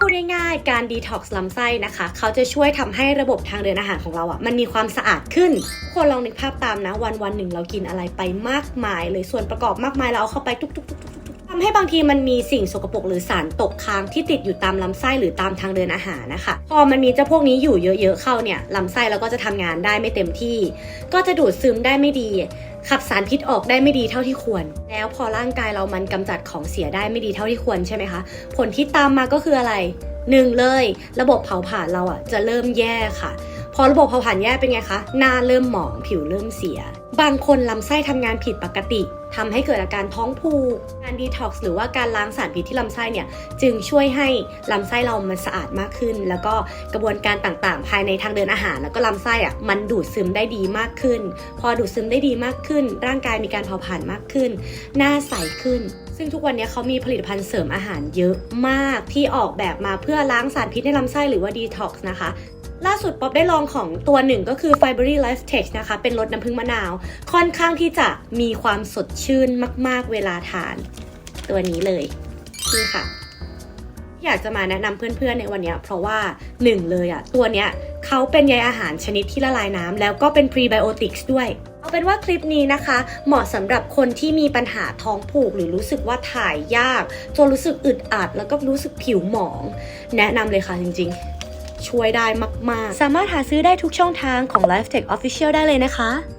พูดง่ายๆ การดีท็อกซ์ลำไส้นะคะ เขาจะช่วยทำให้ระบบทางเดินอาหารของเราอะ่ะ มันมีความสะอาดขึ้น คนลองนึกภาพตามนะ วันวันๆหนึ่งเรากินอะไรไปมากมายเลยส่วนประกอบมากมายเราเอาเข้าไปทุกๆ ทำให้บางทีมันมีสิ่งสกปรกหรือสารตกค้างที่ติดอยู่ตามลำไส้หรือตามทางเดินอาหารนะคะพอมันมีเจ้าพวกนี้อยู่เยอะๆเข้าเนี่ยลำไส้เราก็จะทำงานได้ไม่เต็มที่ ก็จะดูดซึมได้ไม่ดี ขับสารพิษออกได้ไม่ดีเท่าที่ควร แล้วพอร่างกายเรามันกำจัดของเสียได้ไม่ดีเท่าที่ควรใช่ไหมคะ ผลที่ตามมาก็คืออะไรหนึ่งเลย ระบบเผาผลาญเราอะจะเริ่มแย่ค่ะ อระบบเผาผลาญแย่เป็นไงคะ หน้าเริ่มหมองผิวเริ่มเสีย บางคนลำไส้ทำงานผิดปกติทำให้เกิดอาการท้องผูก การดีท็อกซ์หรือว่าการล้างสารพิษที่ลำไส้เนี่ย จึงช่วยให้ลำไส้เรามันสะอาดมากขึ้น แล้วก็กระบวนการต่างๆ ภายในทางเดินอาหาร แล้วก็ลำไส้อะมันดูดซึมได้ดีมากขึ้น พอดูดซึมได้ดีมากขึ้น ร่างกายมีการเผาผลาญมากขึ้น หน้าใสขึ้น ซึ่งทุกวันนี้เขามีผลิตภัณฑ์เสริมอาหารเยอะมากที่ออกแบบมาเพื่อล้างสารพิษในลำไส้หรือว่าดีท็อกซ์นะคะ ล่าสุดป๊อบได้ลองของตัวหนึ่งก็คือ Fibery Life Tech นะคะ เป็นรสน้ำผึ้งมะนาว ค่อนข้างที่จะมีความสดชื่นมาก ๆ เวลาทาน ตัวนี้เลย นี่ค่ะ อยากจะมาแนะนำเพื่อนๆในวันนี้ เพราะว่าหนึ่งเลยอะตัวเนี้ยเขาเป็นใยอาหารชนิดที่ละลายน้ำแล้วก็เป็น prebiotics ด้วยเอาเป็นว่าคลิปนี้นะคะ เหมาะสำหรับคนที่มีปัญหาท้องผูก หรือรู้สึกว่าถ่ายยาก จนรู้สึกอึดอัด แล้วก็รู้สึกผิวหมอง แนะนำเลยค่ะจริงๆ ช่วยได้มาก ๆ สามารถหาซื้อได้ทุกช่องทางของ Life Tech Official ได้เลยนะคะ